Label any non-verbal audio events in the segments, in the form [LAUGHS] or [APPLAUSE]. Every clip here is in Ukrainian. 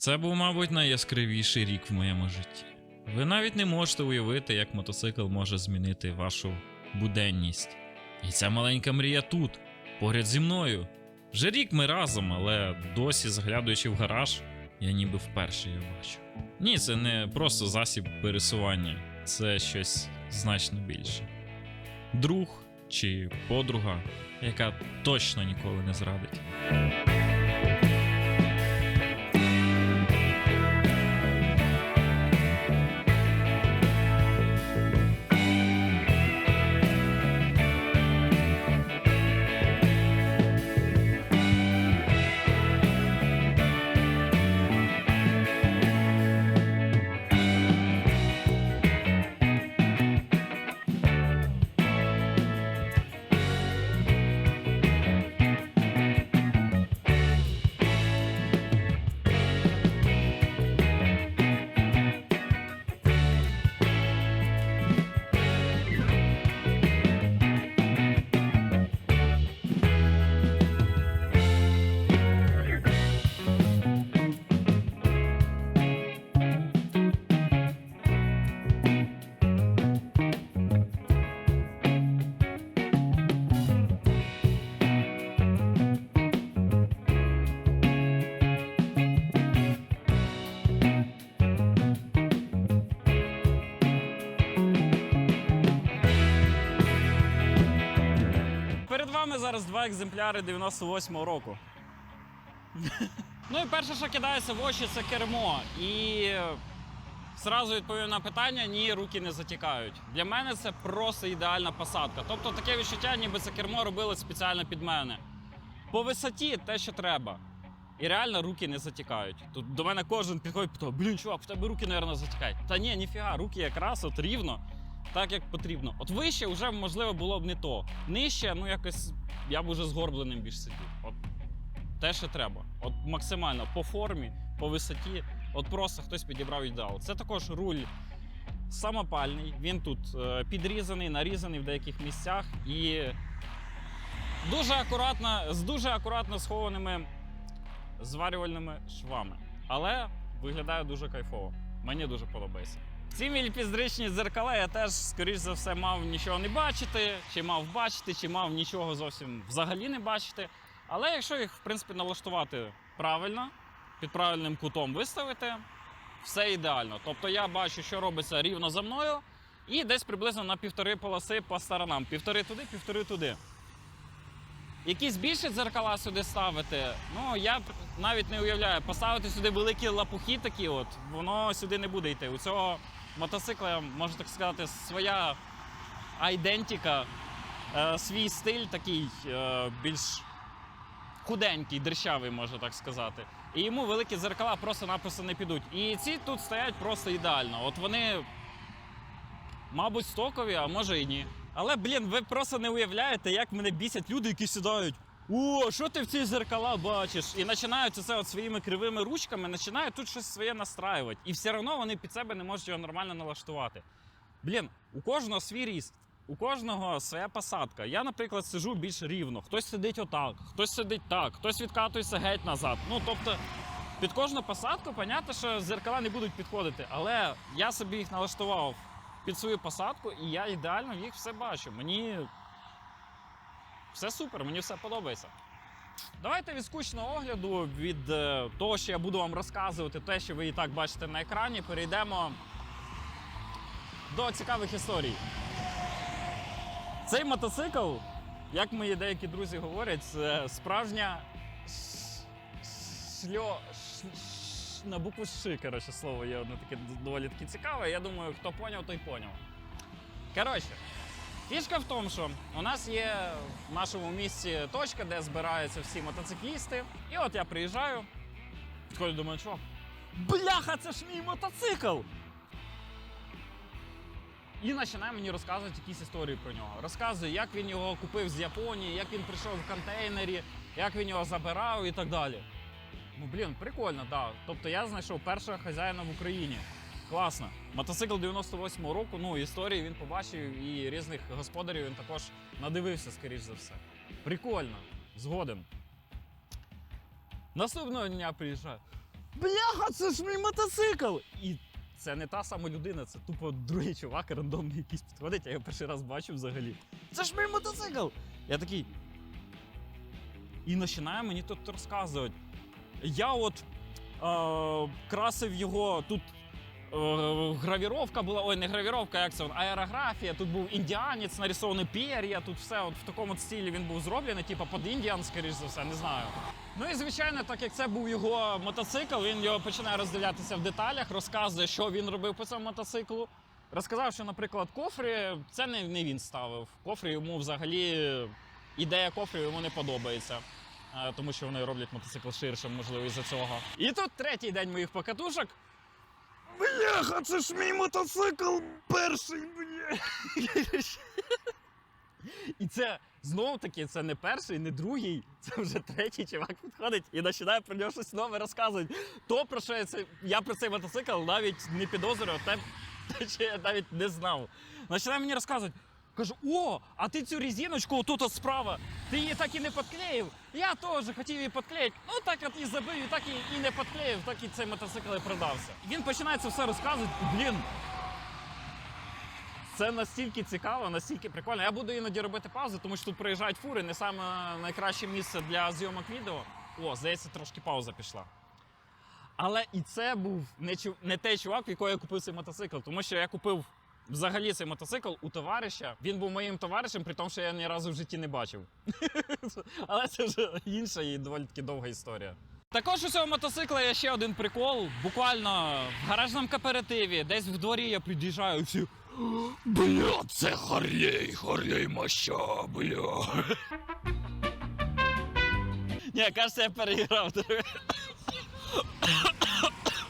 Це був, мабуть, найяскравіший рік в моєму житті. Ви навіть не можете уявити, як мотоцикл може змінити вашу буденність. І ця маленька мрія тут, поряд зі мною. Вже рік ми разом, але досі, заглядаючи в гараж, я ніби вперше його бачу. Ні, це не просто засіб пересування, це щось значно більше. Друг чи подруга, яка точно ніколи не зрадить. Екземпляри 98-го року. [LAUGHS] ну і перше, що кидається в очі, це кермо. І зразу відповім на питання: ні, руки не затікають. Для мене це просто ідеальна посадка. Тобто таке відчуття, ніби це кермо робили спеціально під мене. По висоті те, що треба. І реально руки не затікають. Тут до мене кожен підходить, питає, блін, чувак, в тебе руки, мабуть, затікають. Та ні, ніфіга, руки якраз от рівно, так як потрібно. От вище вже можливо було б не то. Нижче, ну якось я б уже згорбленим більш сидів. От те, що треба. От максимально по формі, по висоті. От просто хтось підібрав ідеал. Це також руль самопальний. Він тут е, підрізаний, нарізаний в деяких місцях і дуже акуратно, з дуже акуратно схованими зварювальними швами. Але виглядає дуже кайфово. Мені дуже подобається. Ці міліпіздричні дзеркала я теж, скоріш за все, мав нічого не бачити, чи мав бачити, чи мав нічого зовсім взагалі не бачити. Але якщо їх, в принципі, налаштувати правильно, під правильним кутом виставити, все ідеально. Тобто я бачу, що робиться рівно за мною, і десь приблизно на півтори полоси по сторонам. Півтори туди, півтори туди. Якісь більші дзеркала сюди ставити, ну я навіть не уявляю. Поставити сюди великі лапухи такі, от воно сюди не буде йти. У цього мотоцикла, можна так сказати, своя айдентика, е, свій стиль такий е, більш худенький, дрищавий, можна так сказати. І йому великі дзеркала просто-напросто не підуть. І ці тут стоять просто ідеально. От вони, мабуть, стокові, а може і ні. Але, блін, ви просто не уявляєте, як мене бісять люди, які сідають. О, що ти в ці зеркала бачиш? І починають це от своїми кривими ручками, починають тут щось своє настраювати. І все одно вони під себе не можуть його нормально налаштувати. Блін, у кожного свій ріст, у кожного своя посадка. Я, наприклад, сижу більш рівно. Хтось сидить отак, хтось сидить так, хтось відкатується геть назад. Ну тобто, під кожну посадку, понятно, що зеркала не будуть підходити, але я собі їх налаштував під свою посадку, і я ідеально їх все бачу. Мені все супер, мені все подобається. Давайте від скучного огляду, від е, того, що я буду вам розказувати, те, що ви і так бачите на екрані, перейдемо до цікавих історій. Цей мотоцикл, як мої деякі друзі говорять, це справжня шльо. На букву Ш, коротше, слово є одне таке доволі таки цікаве. Я думаю, хто поняв, той поняв. Коротше, фішка в тому, що у нас є в нашому місті точка, де збираються всі мотоциклісти. І от я приїжджаю, підходжу, думаю, що? Бляха, це ж мій мотоцикл! І починає мені розказувати якісь історії про нього. Розказує, як він його купив з Японії, як він прийшов в контейнері, як він його забирав і так далі. Ну, блін, прикольно, так. Да. Тобто я знайшов першого хазяїна в Україні. Класно. Мотоцикл 98-го року, ну, історії він побачив і різних господарів він також надивився, скоріш за все. Прикольно, згоден. Наступного дня приїжджаю. Бляха, це ж мій мотоцикл! І це не та сама людина, це тупо другий чувак, рандомний якийсь підходить, я його перший раз бачу взагалі. Це ж мій мотоцикл! Я такий. І починає мені тут розказувати. Я от е, красив його тут. Гравіровка була, ой, не гравіровка, як це аерографія. Тут був індіанець, нарисований пер'я, тут все от в такому стилі він був зроблений, типу під індіан, скоріш за все, не знаю. Ну і звичайно, так як це був його мотоцикл, він його починає роздивлятися в деталях, розказує, що він робив по цьому мотоциклу. Розказав, що, наприклад, кофрі це не, не він ставив. Кофрі йому взагалі ідея кофрі йому не подобається. е, Тому що вони роблять мотоцикл ширшим, можливо, із-за цього. І тут третій день моїх покатушок. Бляха, це ж мій мотоцикл перший, бля. І це знову таки, це не перший, не другий, це вже третій чувак підходить і починає про нього щось нове розказувати. То про що я це я про цей мотоцикл навіть не підозрював, те, те, що я навіть не знав. Починає мені розказувати. Кажу, о, а ти цю резиночку отут справа, ти її так і не підклеїв. Я теж хотів її підклеїти. Ну так от і забив, і так і, і не підклеїв, так і цей мотоцикл і продався. Він починає це все розказувати. Блін, це настільки цікаво, настільки прикольно. Я буду іноді робити паузи, тому що тут приїжджають фури, не саме найкраще місце для зйомок відео. О, здається, трошки пауза пішла. Але і це був не, не той чувак, в якого я купив цей мотоцикл, тому що я купив взагалі цей мотоцикл у товариша. Він був моїм товаришем, при тому, що я ні разу в житті не бачив. [LAUGHS] Але це вже інша і доволі таки довга історія. Також у цього мотоцикла є ще один прикол. Буквально в гаражному кооперативі, десь в дворі я під'їжджаю всі. Бля, це Харлей, Харлей моща, бля. [LAUGHS] Ні, кажеться, я переіграв. [COUGHS]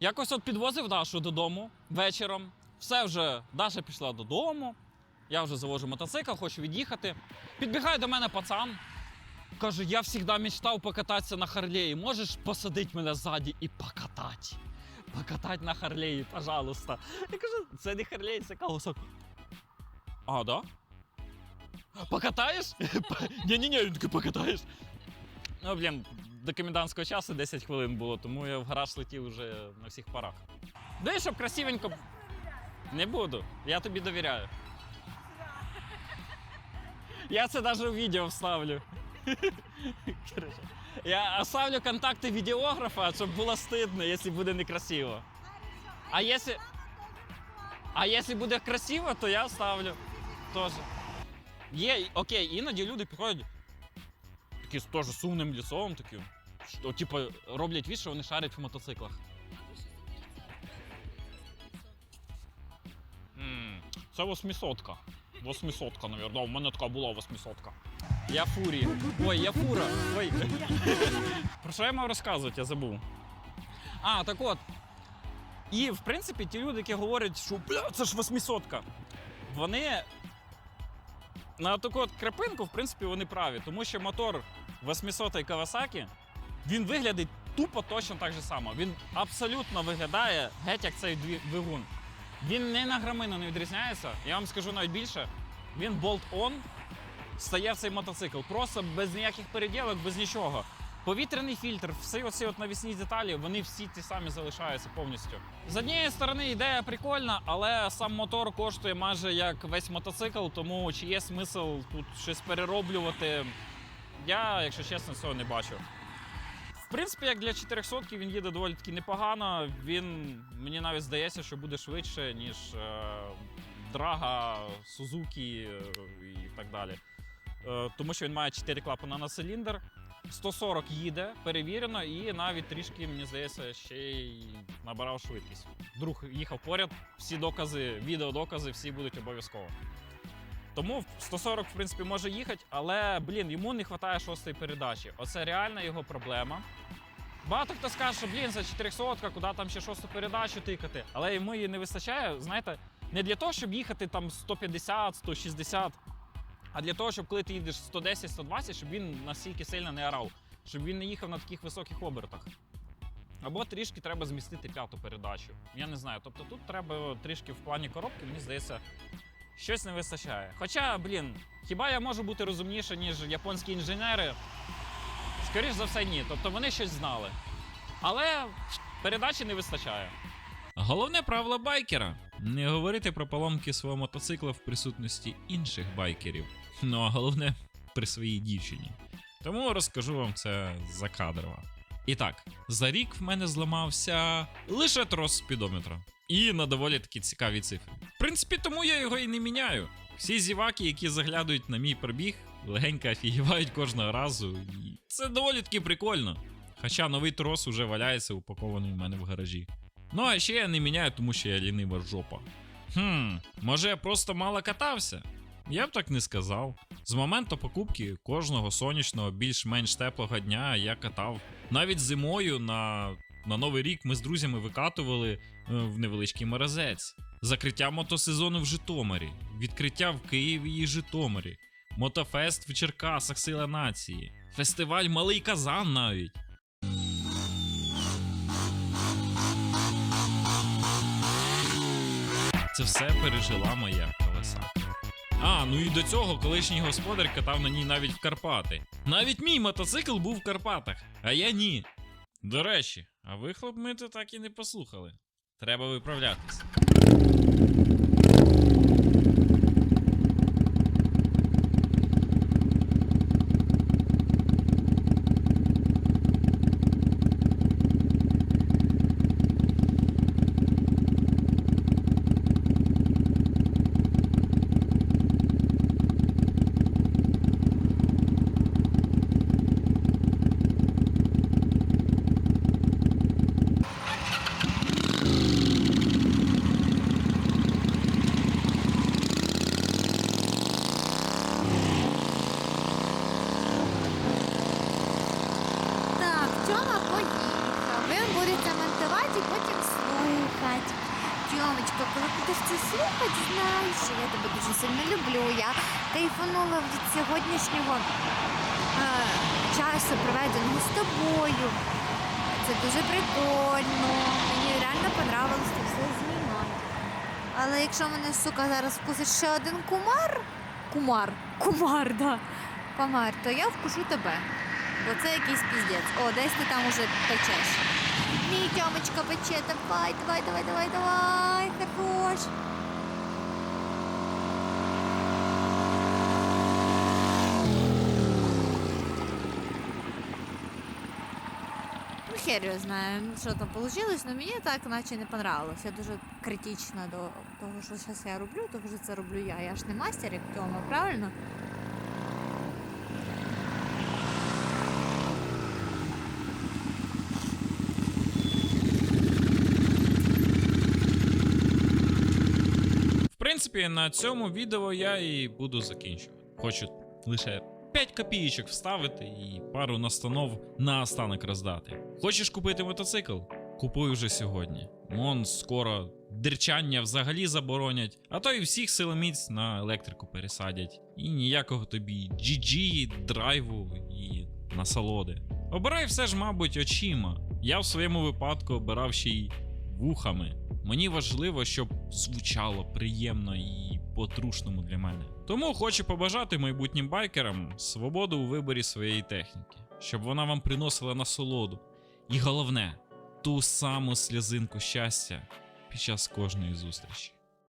Якось от підвозив Дашу додому вечором. Все вже, Даша пішла додому. Я вже завожу мотоцикл, хочу від'їхати. Підбігає до мене пацан. Каже, я завжди мечтав покататися на Харлеї. Можеш посадити мене ззаді і покатати. Покатати на Харлеї, пожалуйста. Я кажу, це не Харлей, це колосок. А, да? Покатаєш? [LAUGHS] Ні-ні-ні, він такий покатаєш. Ну, блін, до комендантського часу 10 хвилин було, тому я в гараж летів вже на всіх парах. І щоб красивенько. Не буду, я тобі довіряю. Я це навіть у відео вставлю. Я оставлю контакти відеографа, щоб було стидно, якщо буде некрасиво. А якщо. А якщо буде красиво, то я оставлю. Теж. Є, окей, іноді люди приходять такі теж сумним лісом, такі. Типу, роблять від, що вони шарять в мотоциклах. Це восьмисотка. Восьмисотка, мабуть. У мене така була восьмисотка. Я фурі. Ой, я фура. Ой. Про що я мав розказувати, я забув. А, так от. І, в принципі, ті люди, які говорять, що бля, це ж восьмисотка. Вони на таку от крапинку, в принципі, вони праві, тому що мотор 800 Kawasaki, він виглядить тупо точно так же само. Він абсолютно виглядає геть як цей двигун. Він не на грамину не відрізняється. Я вам скажу навіть більше. Він болт-он стає в цей мотоцикл. Просто без ніяких переділок, без нічого. Повітряний фільтр, всі оці от навісні деталі, вони всі ті самі залишаються повністю. З однієї сторони ідея прикольна, але сам мотор коштує майже як весь мотоцикл, тому чи є смисл тут щось перероблювати, я, якщо чесно, цього не бачу. В принципі, як для 400 він їде доволі таки непогано. Він мені навіть здається, що буде швидше, ніж е, Драга, Сузуки е, і так далі. Е, тому що він має 4 клапана на циліндр. 140 їде, перевірено, і навіть трішки, мені здається, ще й набирав швидкість. Друг їхав поряд, всі докази, відеодокази, всі будуть обов'язково. Тому 140, в принципі, може їхати, але, блін, йому не вистачає шостої передачі. Оце реальна його проблема. Багато хто скаже, що блін, це 400, куди там ще шосту передачу тикати. Але йому її не вистачає, знаєте, не для того, щоб їхати там 150, 160, а для того, щоб коли ти їдеш 110-120, щоб він настільки сильно не орав, щоб він не їхав на таких високих обертах. Або трішки треба змістити п'яту передачу. Я не знаю. Тобто тут треба трішки в плані коробки, мені здається, щось не вистачає. Хоча, блін, хіба я можу бути розумніше, ніж японські інженери? Скоріш за все, ні. Тобто вони щось знали. Але передачі не вистачає. Головне правило байкера не говорити про поломки свого мотоцикла в присутності інших байкерів. Ну а головне при своїй дівчині. Тому розкажу вам це закадрово. І так, за рік в мене зламався лише трос спідометра. І на доволі такі цікаві цифри. В принципі, тому я його і не міняю. Всі зіваки, які заглядують на мій пробіг, легенько офігівають кожного разу. І це доволі таки прикольно. Хоча новий трос уже валяється упакований у мене в гаражі. Ну а ще я не міняю, тому що я лінива жопа. Хм, може я просто мало катався? Я б так не сказав. З моменту покупки кожного сонячного, більш-менш теплого дня я катав. Навіть зимою на, на Новий рік ми з друзями викатували е, в невеличкий морозець. Закриття мотосезону в Житомирі, відкриття в Києві і Житомирі, мотофест в Черкасах Сила Нації, фестиваль Малий Казан навіть. Це все пережила моя колеса. А, ну і до цього колишній господар катав на ній навіть в Карпати. Навіть мій мотоцикл був в Карпатах, а я ні. До речі, а вихлоп ми то так і не послухали. Треба виправлятись. Так, Тьома поїхав. Він буде це монтувати і потім слухати. Тьомочка, коли будеш це слухати, знай, що я тебе дуже сильно люблю. Я кайфанула від сьогоднішнього е, часу, проведеного з тобою. Це дуже прикольно. Мені реально понравилось це все знімати. Але якщо мене, сука, зараз вкусить ще один кумар, кумар, кумар, да. Комар, то я вкушу тебе. Бо це якийсь піздець. О, десь ти там уже печеш. Мій тьомочка пече, давай, давай, давай, давай, давай, хорош. Хер його знає, що там вийшло, але мені так наче не понравилось. Я дуже критична до того, що зараз я роблю, тому що це роблю я. Я ж не мастер, як Тьома, правильно? В принципі, на цьому відео я і буду закінчувати. Хочу лише 5 копійочок вставити і пару настанов на останок роздати. Хочеш купити мотоцикл? Купуй уже сьогодні. Вон скоро дерчання взагалі заборонять, а то і всіх силоміць на електрику пересадять. І ніякого тобі GG, драйву і насолоди. Обирай все ж, мабуть, очима. Я в своєму випадку обирав ще й вухами. Мені важливо, щоб звучало приємно і по-трушному для мене. Тому хочу побажати майбутнім байкерам свободу у виборі своєї техніки, щоб вона вам приносила насолоду. І головне, ту саму сльозинку щастя під час кожної зустрічі.